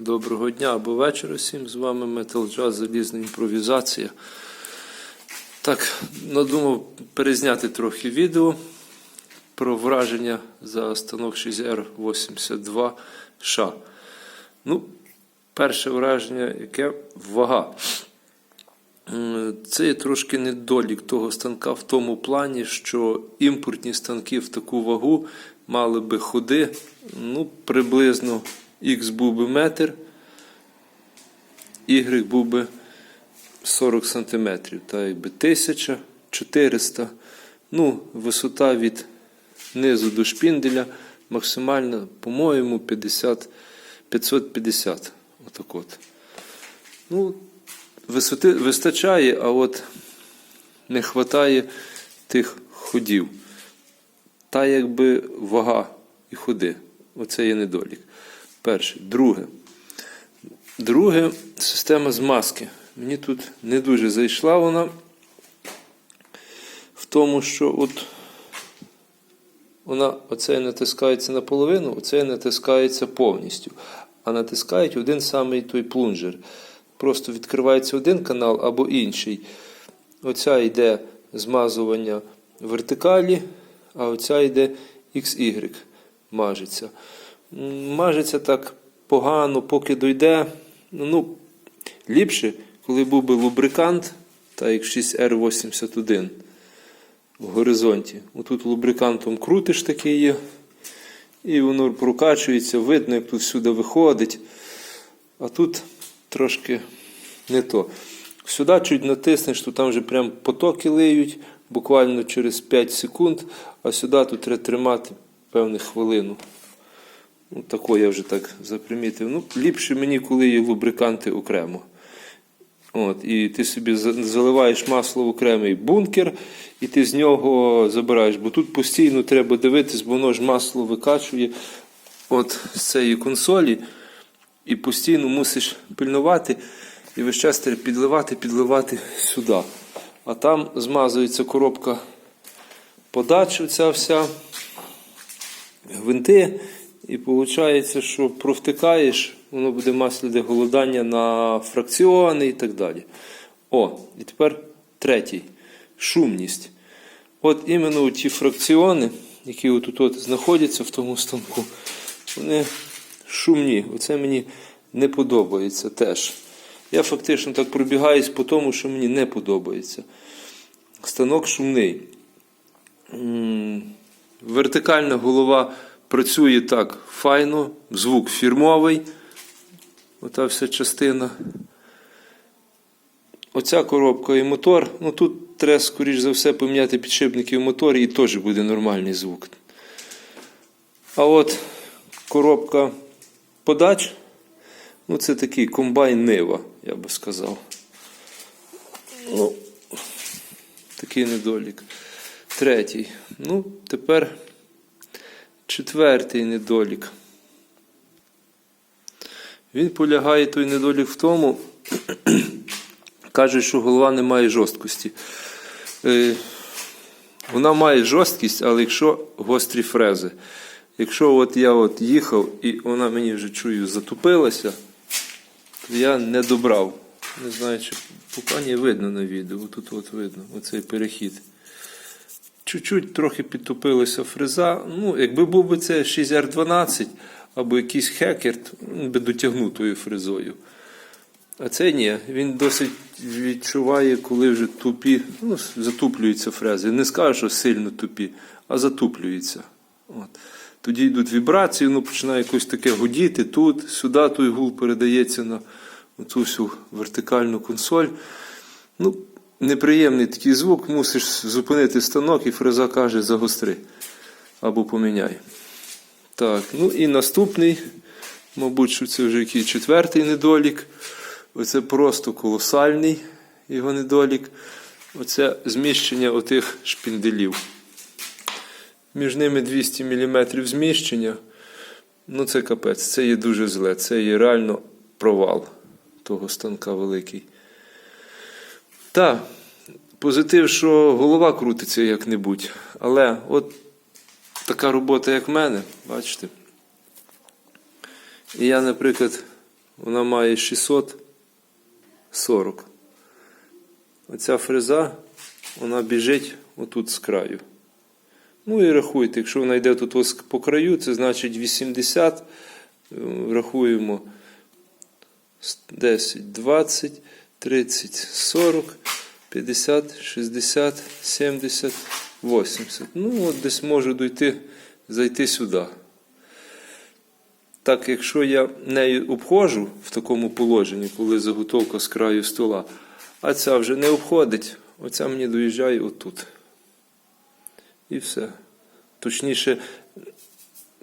Доброго дня або вечора всім. З вами Metal Jazz Залізна імпровізація. Так, надумав перезняти трохи відео про враження за станок 6R82 США. Ну, перше враження, яке вага. Це є трошки недолік того станка в тому плані, що імпортні станки в таку вагу мали би ходи ну, приблизно Х був би метр, Y був би 40 см, та якби 1400. Ну, висота від низу до шпінделя максимальна, по-моєму, 50, 550. Отак от. Ну, висоти вистачає, а от не вистачає тих ходів. Та якби вага і ходи. Оце є недолік. Перше. Друге. Друге система змазки. Мені тут не дуже зайшла вона в тому, що от вона оце натискається наполовину, оце натискається повністю. А натискають один самий той плунжер. Просто відкривається один канал або інший. Оця йде змазування вертикалі, а оця йде XY мажеться. Мажеться так погано, поки дойде. Ну, ліпше, коли був би лубрикант, так як 6R81 в горизонті. Отут лубрикантом крутиш такий є, і воно прокачується, видно, як тут всюди виходить. А тут трошки не то. Сюди чуть натиснеш, то там вже прям потоки лиють, буквально через 5 секунд, а сюди тут треба тримати певну хвилину. Ну, тако я вже так запримітив. Ну, ліпше мені, коли є лубриканти окремо. От, і ти собі заливаєш масло в окремий бункер, і ти з нього забираєш. Бо тут постійно треба дивитись, бо воно ж масло викачує от з цієї консолі, і постійно мусиш пильнувати, і весь час треба підливати, підливати сюди. А там змазується коробка подач, оця вся гвинти, і виходить, що провтикаєш, воно буде масляде голодання на фракціони і так далі. О, і тепер третій шумність. От іменно ті фракціони, які отут от знаходяться в тому станку, вони шумні. Оце мені не подобається теж. Я фактично так пробігаюсь по тому, що мені не подобається. Станок шумний. Вертикальна голова працює так файно, звук фірмовий. Ота вся частина. Оця коробка і мотор. Ну тут треба, скоріш за все, поміняти підшипники в моторі і теж буде нормальний звук. А от коробка подач. Ну, це такий комбайн Нива, я би сказав. Ну, такий недолік. Третій. Ну, тепер четвертий недолік. Він полягає той недолік в тому, кажуть, що голова не має жорсткості. Е, Вона має жорсткість, але якщо гострі фрези. Якщо от я от їхав і вона мені вже чую затупилася, то я не добрав. Не знаю, чи поки видно на відео. Тут от видно оцей перехід. Чуть-чуть трохи підтопилася фреза. Ну, якби був би це 6R12 або якийсь хекер, він би дотягнув тою фрезою. А це ні, він досить відчуває, коли вже тупі, ну, затуплюються фрези. Не скажу, що сильно тупі, а затуплюються. От. Тоді йдуть вібрації, воно починає якось таке гудіти тут, сюди той гул передається на цю всю вертикальну консоль. Ну, неприємний такий звук, мусиш зупинити станок, і фреза каже загостри або поміняй. Так, ну і наступний, мабуть, що це вже який четвертий недолік. Оце просто колосальний його недолік. Оце зміщення отих шпінделів. Між ними 200 мм зміщення. Ну, це капець, це є дуже зле. Це є реально провал того станка великий. Так, позитив, що голова крутиться як-небудь. Але от така робота, як в мене, бачите. І я, наприклад, вона має 640. Оця фреза, вона біжить отут з краю. Ну і рахуйте, якщо вона йде тут ось по краю, це значить 80. Е, Рахуємо 10, 20, 30, 40, 50, 60, 70, 80. Ну, от десь можу дойти, зайти сюди. Так, якщо я нею обходжу в такому положенні, коли заготовка з краю стола, а ця вже не обходить, оця мені доїжджає отут. І все. Точніше,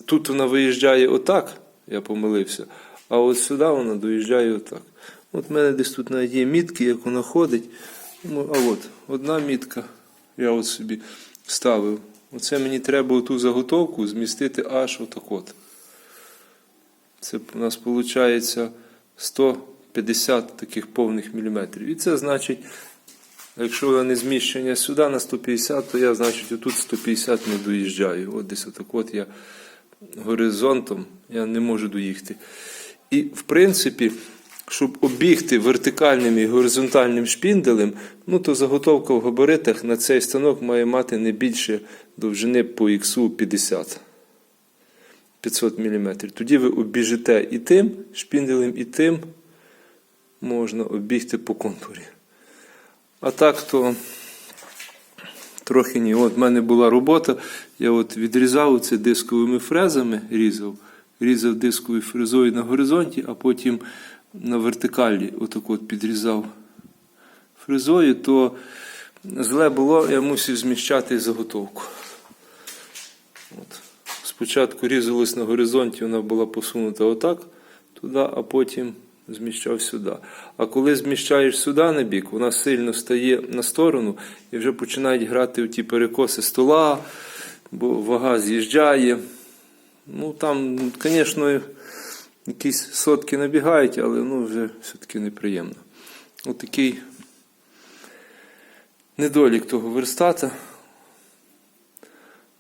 тут вона виїжджає отак, я помилився, а от сюди вона доїжджає отак. От в мене десь тут навіть є мітки, як вона ходить. Ну, а от одна мітка, я от собі ставив. Оце мені треба ту заготовку змістити аж отак от. Це у нас виходить 150 таких повних міліметрів. І це значить, якщо вона не зміщення сюди на 150, то я, значить, отут 150 не доїжджаю. От десь отак от я горизонтом я не можу доїхати. І в принципі, щоб обігти вертикальним і горизонтальним шпінделем, ну то заготовка в габаритах на цей станок має мати не більше довжини по іксу 50. 500 мм. Тоді ви обіжите і тим шпінделем, і тим можна обігти по контурі. А так то трохи ні. От в мене була робота, я от відрізав це дисковими фрезами, різав, різав дисковою фрезою на горизонті, а потім на вертикалі отак от підрізав фрезою, то зле було, я мусив зміщати заготовку. От. Спочатку різалось на горизонті, вона була посунута отак туди, а потім зміщав сюди. А коли зміщаєш сюди на бік, вона сильно стає на сторону і вже починають грати в ті перекоси стола, бо вага з'їжджає. Ну там, звісно, якісь сотки набігають, але ну, вже все-таки неприємно. Отакий недолік того верстата.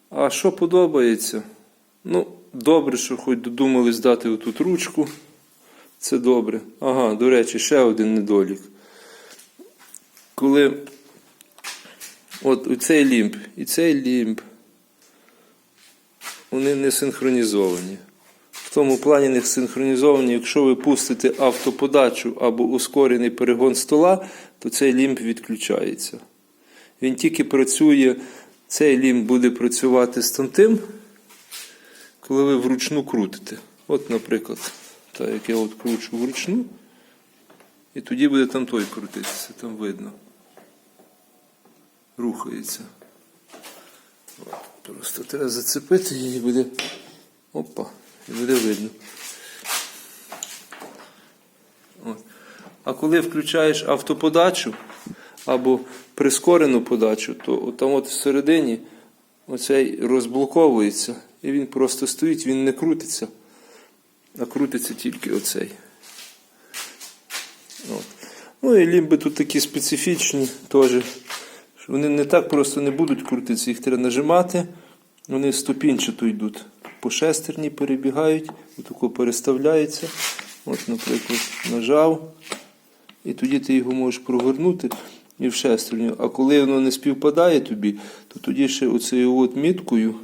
А що подобається? Ну, добре, що хоч додумались дати отут ручку. Це добре. Ага, до речі, ще один недолік. Коли от цей лімб і цей лімб, вони не синхронізовані. Тому плані не синхронізовані, якщо ви пустите автоподачу або ускорений перегон стола, то цей лімб відключається. Він тільки працює, цей лімб буде працювати з тим, коли ви вручну крутите. От, наприклад, так як я от кручу вручну, і тоді буде там той крутитися, там видно. Рухається. От, Просто треба зацепити її буде. Опа, і буде видно. А коли включаєш автоподачу або прискорену подачу, то там от всередині оцей розблоковується. І він просто стоїть, він не крутиться, а крутиться тільки оцей. От. Ну і лімби тут такі специфічні теж. Вони не так просто не будуть крутитися, їх треба нажимати. Вони ступінчато йдуть. По шестерні перебігають, отако переставляються. От, наприклад, нажав. І тоді ти його можеш провернути і в шестерню. А коли воно не співпадає тобі, то тоді ще оцею от міткою.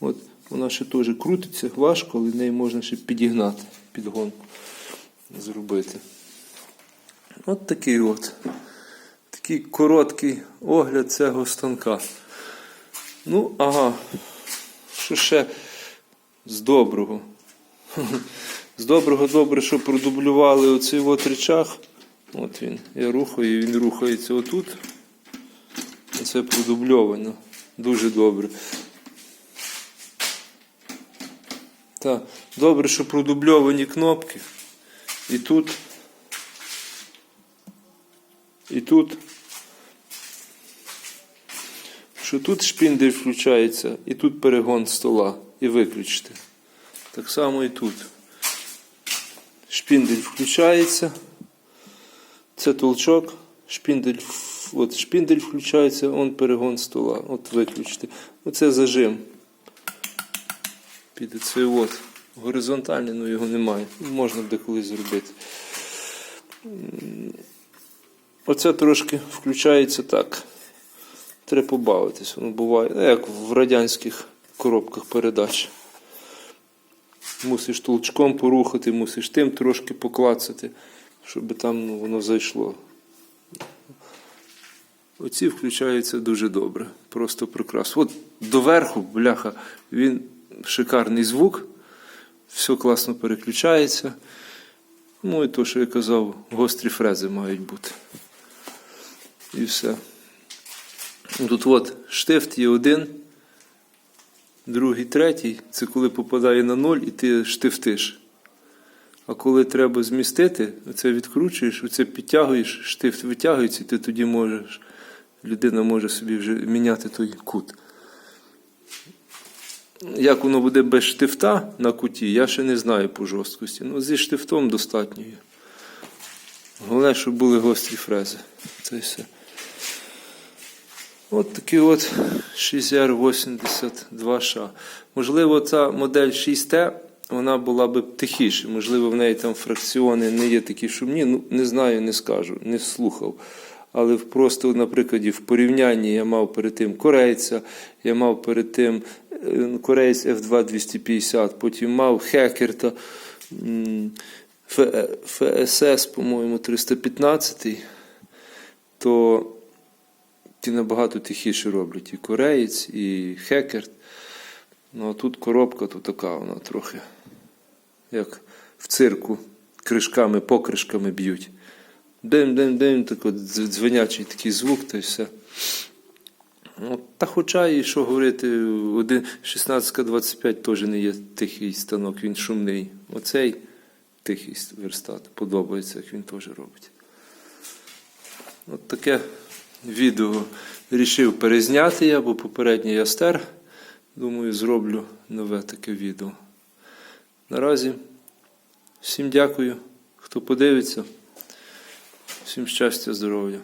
От вона ще теж крутиться, важко, але неї можна ще підігнати, підгонку зробити. От такий от. Такий короткий огляд цього станка. Ну, ага, що ще з доброго? З доброго добре, що продублювали оцей от речах. От він. Я рухаю, він рухається отут. Це продубльовано. Дуже добре. Так, добре, що продубльовані кнопки. І тут. І тут. Що тут шпіндель включається, і тут перегон стола. І виключити. Так само і тут. Шпіндель включається. Це толчок. Шпіндель, от шпіндель включається, он перегон стола. От виключити. Оце зажим. Під цей от Горизонтальний, ну його немає. Можна буде колись зробити. Оце трошки включається так. Треба побавитись. Воно буває, ну, як в радянських коробках передач. Мусиш толчком порухати, мусиш тим трошки поклацати, щоб там ну, воно зайшло. Оці включаються дуже добре. Просто прекрасно. От доверху, бляха, він шикарний звук, все класно переключається. Ну і то, що я казав, гострі фрези мають бути. І все. Тут от штифт є один, другий, третій. Це коли попадає на ноль і ти штифтиш. А коли треба змістити, оце відкручуєш, оце підтягуєш, штифт витягується, і ти тоді можеш, людина може собі вже міняти той кут. Як воно буде без штифта на куті, я ще не знаю по жорсткості. Ну, зі штифтом достатньо. Головне, щоб були гострі фрези. Це все. От такий от 6R82Ш. Можливо, ця модель 6T вона була б тихіше. Можливо, в неї там фракціони не є такі шумні. Ну, не знаю, не скажу, не слухав. Але просто, наприклад, в порівнянні я мав перед тим корейця, я мав перед тим е, кореєць F2 250, потім мав Хекерта, ФСС, по-моєму, 315, то ті набагато тихіше роблять. І кореєць, і хекерт. Ну а тут коробка то така, вона трохи, як в цирку, кришками, покришками б'ють. Дим-дим-дим, так от дзвенячий такий звук, та й все. Ну, та хоча і що говорити, один 1625 теж не є тихий станок, він шумний. Оцей тихий верстат. Подобається, як він теж робить. От таке відео рішив перезняти я, бо попередній я стер. Думаю, зроблю нове таке відео. Наразі всім дякую, хто подивиться. Всім щастя, здоров'я.